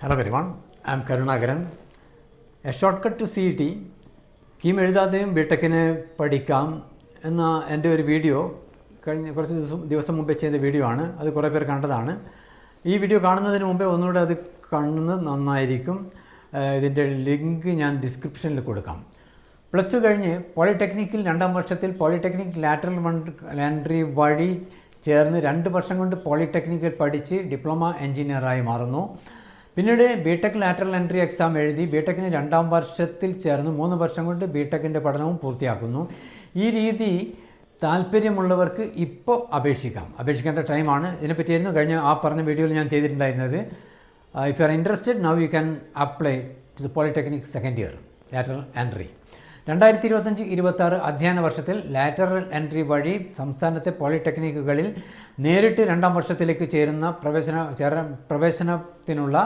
Hello everyone I'm Karunakaran a short cut to C T KEAM എഴുതാതെയും ബിടെക്കിന് പഠിക്കാം എന്ന എന്റെ ഒരു വീഡിയോ കഴിഞ്ഞ കുറച്ച് ദിവസം ദിവസം മുമ്പേ ചെയ്ത വീഡിയോ ആണ്. അത് കുറേ പേർ കണ്ടതാണ്. ഈ വീഡിയോ കാണുന്നതിന് മുമ്പേ ഒന്നുകൂടെ അത് കാണുന്നത് നന്നായിരിക്കും. ഇതിന്റെ ലിങ്ക് ഞാൻ ഡിസ്ക്രിപ്ഷനിൽ കൊടുക്കാം. പ്ലസ് ടു കഴിഞ്ഞ് പോളിടെക്നിക്കിൽ രണ്ടാം വർഷത്തിൽ പോളിടെക്നിക് ലാറ്ററൽ എൻട്രി വഴി ചേർന്ന് രണ്ട് വർഷം കൊണ്ട് പോളിടെക്നിക്കിൽ പഠിച്ച് ഡിപ്ലോമ എഞ്ചിനീയറായി മാറുന്നു. പിന്നീട് ബിടെക് ലാറ്ററൽ എൻട്രി എക്സാം എഴുതി ബിടെക്കിന് രണ്ടാം വർഷത്തിൽ ചേർന്ന് മൂന്ന് വർഷം കൊണ്ട് ബിടെക്കിന്റെ പഠനവും പൂർത്തിയാക്കുന്നു. ഈ രീതി താല്പര്യമുള്ളവർക്ക് ഇപ്പോൾ അപേക്ഷിക്കാം. അപേക്ഷിക്കേണ്ട ടൈമാണ് ഇതിനെപ്പറ്റിയായിരുന്നു കഴിഞ്ഞ ആ പറഞ്ഞ വീഡിയോയിൽ ഞാൻ ചെയ്തിട്ടുണ്ടായിരുന്നത്. If you are interested now you can apply to the polytechnic second year lateral entry രണ്ടായിരത്തി ഇരുപത്തഞ്ച് ഇരുപത്തി ആറ് അധ്യയന വർഷത്തിൽ ലാറ്ററൽ എൻട്രി വഴി സംസ്ഥാനത്തെ പോളിടെക്നിക്കുകളിൽ നേരിട്ട് രണ്ടാം വർഷത്തിലേക്ക് ചേരുന്ന പ്രവേശന ചേര പ്രവേശനത്തിനുള്ള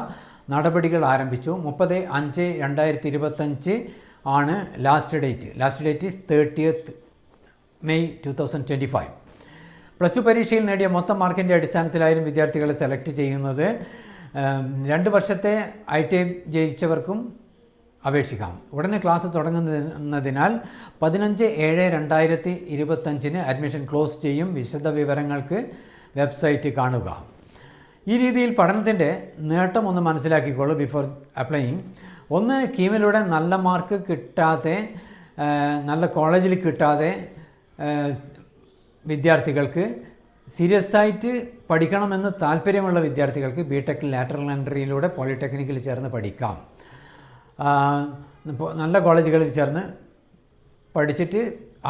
നടപടികൾ ആരംഭിച്ചു. മുപ്പത് അഞ്ച് രണ്ടായിരത്തി ഇരുപത്തഞ്ച് ആണ് last date last date is thirtieth May two thousand twenty five plus two പരീക്ഷയിൽ നേടിയ മൊത്തം മാർക്കിന്റെ അടിസ്ഥാനത്തിലായാലും വിദ്യാർത്ഥികളെ സെലക്ട് ചെയ്യുന്നത്. രണ്ട് വർഷത്തെ ഐ ടി ഐ ജയിച്ചവർക്കും അപേക്ഷിക്കാം. ഉടനെ ക്ലാസ് തുടങ്ങുന്നതിനാൽ പതിനഞ്ച് ഏഴ് രണ്ടായിരത്തി ഇരുപത്തഞ്ചിന് അഡ്മിഷൻ ക്ലോസ് ചെയ്യും. വിശദ വിവരങ്ങൾക്ക് വെബ്സൈറ്റ് കാണുക. ഈ രീതിയിൽ പഠനത്തിന്റെ നേട്ടം ഒന്ന് മനസ്സിലാക്കിക്കോളൂ ബിഫോർ അപ്ലൈയിങ് ഒന്ന് കീമിലൂടെ നല്ല മാർക്ക് കിട്ടാതെ നല്ല കോളേജിൽ കിട്ടാതെ വിദ്യാർത്ഥികൾക്ക് സീരിയസ് ആയിട്ട് പഠിക്കണമെന്ന് താല്പര്യമുള്ള വിദ്യാർത്ഥികൾക്ക് ബി ടെക് ലാറ്ററൽ എൻട്രിയിലൂടെ പോളിടെക്നിക്കിൽ ചേർന്ന് പഠിക്കാം. നല്ല കോളേജുകളിൽ ചേർന്ന് പഠിച്ചിട്ട്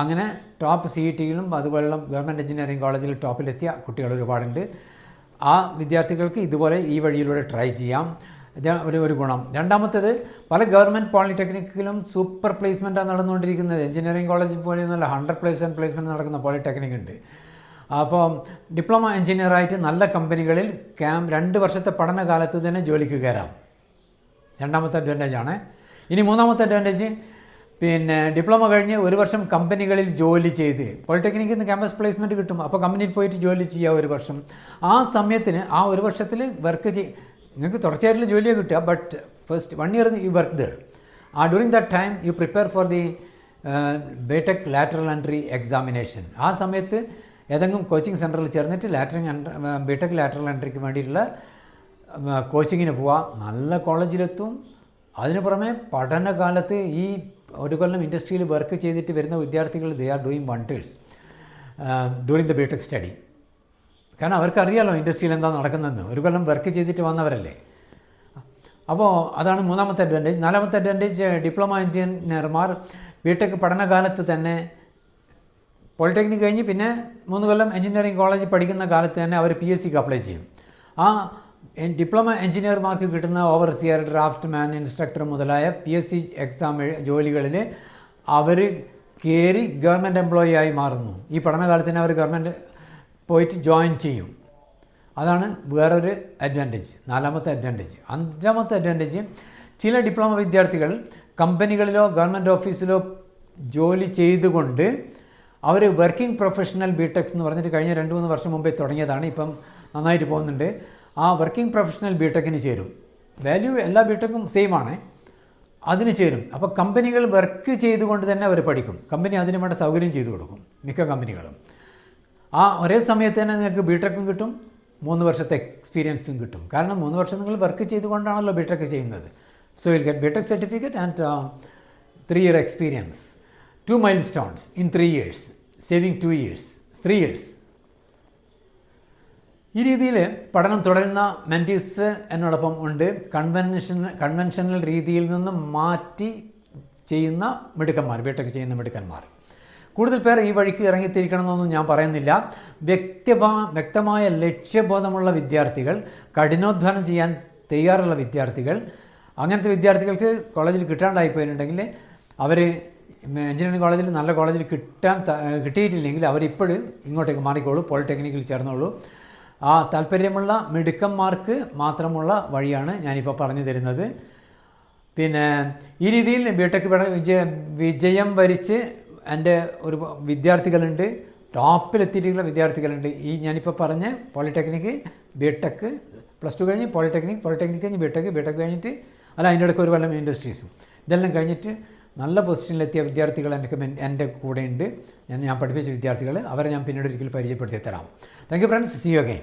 അങ്ങനെ ടോപ്പ് സി ഇ ടിയിലും അതുപോലെയുള്ള ഗവൺമെന്റ് എഞ്ചിനീയറിംഗ് കോളേജിൽ ടോപ്പിലെത്തിയ കുട്ടികൾ ഒരുപാടുണ്ട്. ആ വിദ്യാർത്ഥികൾക്ക് ഇതുപോലെ ഈ വഴിയിലൂടെ ട്രൈ ചെയ്യാം. ഒരു ഒരു ഗുണം. രണ്ടാമത്തേത് പല ഗവൺമെന്റ് പോളിടെക്നിക്കിലും സൂപ്പർ പ്ലേസ്മെന്റാണ് നടന്നുകൊണ്ടിരിക്കുന്നത്. എഞ്ചിനീയറിംഗ് കോളേജ് പോലെ നല്ല ഹൺഡ്രഡ് പ്ലേസ്മെന്റ് പ്ലേസ്മെന്റ് നടക്കുന്ന പോളിടെക്നിക് ഉണ്ട്. അപ്പോൾ ഡിപ്ലോമ എഞ്ചിനീയറായിട്ട് നല്ല കമ്പനികളിൽ ക്യാം രണ്ട് വർഷത്തെ പഠനകാലത്ത് തന്നെ ജോലിക്ക് കയറാം. രണ്ടാമത്തെ അഡ്വാന്റേജ് ആണ്. ഇനി മൂന്നാമത്തെ അഡ്വാന്റേജ് പിന്നെ ഡിപ്ലോമ കഴിഞ്ഞ് ഒരു വർഷം കമ്പനികളിൽ ജോലി ചെയ്ത് പോളിടെക്നിക്കിൽ നിന്ന് ക്യാമ്പസ് പ്ലേസ്മെന്റ് കിട്ടും. അപ്പോൾ കമ്പനിയിൽ പോയിട്ട് ജോലി ചെയ്യുക ഒരു വർഷം. ആ സമയത്തിന് ആ ഒരു വർഷത്തിൽ വർക്ക് ചെയ് നിങ്ങൾക്ക് തുടർച്ചയായിട്ടുള്ള ജോലിയെ കിട്ടുക. But first one year you work there uh during that time you prepare for the BTech lateral entry examination ആ സമയത്ത് ഏതെങ്കിലും കോച്ചിങ് സെന്ററിൽ ചേർന്നിട്ട് ലാറ്ററിങ് ബിടെക് ലാറ്ററൽ എൻട്രിക്ക് വേണ്ടിയിട്ടുള്ള കോച്ചിങ്ങിന് പോവാം. നല്ല കോളേജിലെത്തും അതിന് പുറമെ പഠനകാലത്ത് ഈ ഒരു കൊല്ലം ഇൻഡസ്ട്രിയിൽ വർക്ക് ചെയ്തിട്ട് വരുന്ന വിദ്യാർത്ഥികൾ they are doing wonders during the BTech study കാരണം അവർക്കറിയാലോ ഇൻഡസ്ട്രിയിൽ എന്താ നടക്കുന്നതെന്ന്. ഒരു കൊല്ലം വർക്ക് ചെയ്തിട്ട് വന്നവരല്ലേ. അപ്പോൾ അതാണ് മൂന്നാമത്തെ അഡ്വാന്റേജ് നാലാമത്തെ അഡ്വാന്റേജ് ഡിപ്ലോമ എഞ്ചിനീയർമാർ ബിടെക് പഠനകാലത്ത് തന്നെ പോളിടെക്നിക് കഴിഞ്ഞ് പിന്നെ മൂന്ന് കൊല്ലം എഞ്ചിനീയറിംഗ് കോളേജ് പഠിക്കുന്ന കാലത്ത് തന്നെ അവർ പി എസ് സിക്ക് അപ്ലൈ ചെയ്യും. ആ ഡിപ്ലോമ എഞ്ചിനീയർമാർക്ക് കിട്ടുന്ന ഓവർസിയർ ഡ്രാഫ്റ്റ് മാൻ ഇൻസ്ട്രക്ടർ മുതലായ പി എസ് സി എക്സാം ജോലികളിൽ അവർ കയറി ഗവൺമെന്റ് എംപ്ലോയി ആയി മാറുന്നു. ഈ പഠനകാലത്തിന് അവർ ഗവൺമെന്റ് പോയിട്ട് ജോയിൻ ചെയ്യും. അതാണ് വേറൊരു അഡ്വാന്റേജ് നാലാമത്തെ അഡ്വാന്റേജ് അഞ്ചാമത്തെ അഡ്വാന്റേജ് ചില ഡിപ്ലോമ വിദ്യാർത്ഥികൾ കമ്പനികളിലോ ഗവൺമെന്റ് ഓഫീസിലോ ജോലി ചെയ്തുകൊണ്ട് അവർ വർക്കിംഗ് പ്രൊഫഷണൽ ബിടെക്സ് എന്ന് പറഞ്ഞിട്ട് കഴിഞ്ഞ രണ്ട് മൂന്ന് വർഷം മുമ്പേ തുടങ്ങിയതാണ്. ഇപ്പം നന്നായിട്ട് പോകുന്നുണ്ട്. ആ വർക്കിംഗ് പ്രൊഫഷണൽ ബിടെക്കിന് ചേരും. വാല്യൂ എല്ലാ ബിടെക്കും സെയിം ആണ് അതിന് ചേരും. അപ്പോൾ കമ്പനികൾ വർക്ക് ചെയ്തുകൊണ്ട് തന്നെ അവർ പഠിക്കും. കമ്പനി അതിന് വേണ്ട സൗകര്യം ചെയ്തു കൊടുക്കും മിക്ക കമ്പനികളും. ആ ഒരേ സമയത്ത് തന്നെ നിങ്ങൾക്ക് ബിടെക്കും കിട്ടും. മൂന്ന് വർഷത്തെ എക്സ്പീരിയൻസും കിട്ടും. കാരണം മൂന്ന് വർഷം നിങ്ങൾ വർക്ക് ചെയ്തുകൊണ്ടാണല്ലോ ബിടെക് ചെയ്യുന്നത്. So will get BTech certificate and three year experience two milestones in three years saving two years three years ഈ രീതിയിൽ പഠനം തുടരുന്ന മെന്റീസ് എന്നോടൊപ്പം ഉണ്ട്. കൺവെൻഷൻ കൺവെൻഷണൽ രീതിയിൽ നിന്ന് മാറ്റി ചെയ്യുന്ന മിടുക്കന്മാർ ബിടെക് ചെയ്യുന്ന മിടുക്കന്മാർ. കൂടുതൽ പേർ ഈ വഴിക്ക് ഇറങ്ങിത്തിരിക്കണമെന്നൊന്നും ഞാൻ പറയുന്നില്ല. വ്യക്തിഭാ വ്യക്തമായ ലക്ഷ്യബോധമുള്ള വിദ്യാർത്ഥികൾ കഠിനോധ്വാനം ചെയ്യാൻ തയ്യാറുള്ള വിദ്യാർത്ഥികൾ. അങ്ങനത്തെ വിദ്യാർത്ഥികൾക്ക് കോളേജിൽ കിട്ടാണ്ടായി പോയിട്ടുണ്ടെങ്കിൽ അവർ എഞ്ചിനീയറിംഗ് കോളേജിൽ നല്ല കോളേജിൽ കിട്ടാൻ കിട്ടിയിട്ടില്ലെങ്കിൽ അവരിപ്പോഴും ഇങ്ങോട്ടേക്ക് മാറിക്കോളൂ പോളിടെക്നിക്കിൽ ചേർന്നോളൂ. ആ താല്പര്യമുള്ള മിടുക്കന്മാർക്ക് മാത്രമുള്ള വഴിയാണ് ഞാനിപ്പോൾ പറഞ്ഞു തരുന്നത്. പിന്നെ ഈ രീതിയിൽ ബിടെക് വിജയ വിജയം വരിച്ച് എന്റെ ഒരു വിദ്യാർത്ഥികളുണ്ട്. ടോപ്പിലെത്തിയിട്ടുള്ള വിദ്യാർത്ഥികളുണ്ട്. ഈ ഞാനിപ്പോൾ പറഞ്ഞ പോളിടെക്നിക്ക് ബിടെക് പ്ലസ് ടു കഴിഞ്ഞ് പോളിടെക്നിക് പോളിടെക്നിക് കഴിഞ്ഞ് ബിടെക് ബിടെക് കഴിഞ്ഞിട്ട് അല്ല അതിന്റെ ഇടയ്ക്ക് ഒരു കൊല്ലം ഇൻഡസ്ട്രീസും. ഇതെല്ലാം കഴിഞ്ഞിട്ട് നല്ല പൊസിഷനിലെത്തിയ വിദ്യാർത്ഥികൾ എനിക്ക് എന്റെ കൂടെയുണ്ട്. ഞാൻ ഞാൻ പഠിപ്പിച്ച വിദ്യാർത്ഥികൾ. അവരെ ഞാൻ പിന്നീട് ഒരിക്കൽ പരിചയപ്പെടുത്തി തരാം. Thank you friends see you again